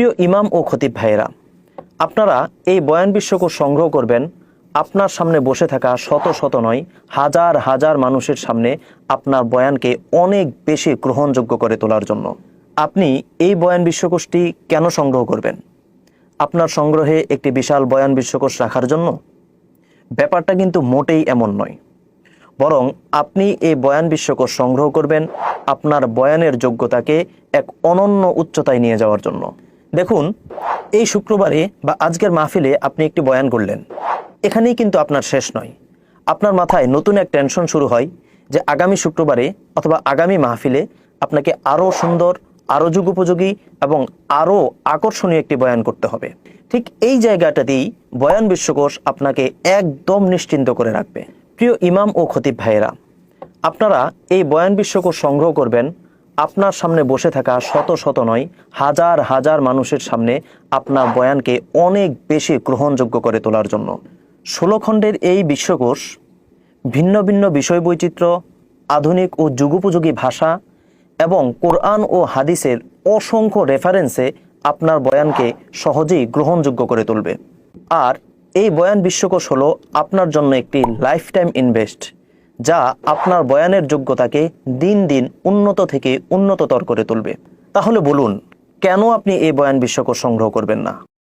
প্রিয় ইমাম ও খতিব ভাইয়েরা, আপনারা এই বয়ান বিশ্বকোষ সংগ্রহ করবেন। আপনার সামনে বসে থাকা শত শত নয়, হাজার হাজার মানুষের সামনে আপনার বয়ানকে অনেক বেশি গ্রহণযোগ্য করে তোলার জন্য। আপনি এই বয়ান বিশ্বকোষটি কেন সংগ্রহ করবেন? আপনার সংগ্রহে একটি বিশাল বয়ান বিশ্বকোষ রাখার জন্য? ব্যাপারটা কিন্তু মোটেই এমন নয়। বরং আপনি এই বয়ান বিশ্বকোষ সংগ্রহ করবেন আপনার বয়ানের যোগ্যতাকে এক অনন্য উচ্চতায় নিয়ে যাওয়ার জন্য। দেখুন, এই শুক্রবারে বা আজকের মাহফিলে আপনি একটি বয়ান করলেন। এখানেই কিন্তু আপনার শেষ নয়। আপনার মাথায় নতুন এক টেনশন শুরু হয় যে আগামী শুক্রবারে অথবা আগামী মাহফিলে আপনাকে আরও সুন্দর, আরও যুগোপযোগী এবং আরও আকর্ষণীয় একটি বয়ান করতে হবে। ঠিক এই জায়গাটাতেই বয়ান বিশ্বকোষ আপনাকে একদম নিশ্চিন্ত করে রাখবে। প্রিয় ইমাম ও খতিব ভাইয়েরা, আপনারা এই বয়ান বিশ্বকোষ সংগ্রহ করবেন আপনার সামনে বসে থাকা শত শত নয়, হাজার হাজার মানুষের সামনে আপনার বয়ানকে অনেক বেশি গ্রহণযোগ্য করে তোলার জন্য। ষোলো খণ্ডের এই বিশ্বকোষ, ভিন্ন ভিন্ন বিষয় বৈচিত্র্য আধুনিক ও যুগোপযোগী ভাষা এবং কোরআন ও হাদিসের অসংখ্য রেফারেন্সে আপনার বয়ানকে সহজেই গ্রহণযোগ্য করে তুলবে। আর এই বয়ান বিশ্বকোষ হলো আপনার জন্য একটি লাইফ টাইম ইনভেস্ট যা আপনার বয়ানের যোগ্যতাকে দিন দিন উন্নত থেকে উন্নততর করে তুলবে। তাহলে বলুন, কেন আপনি এই বয়ান বিশ্বকোষ সংগ্রহ করবেন না?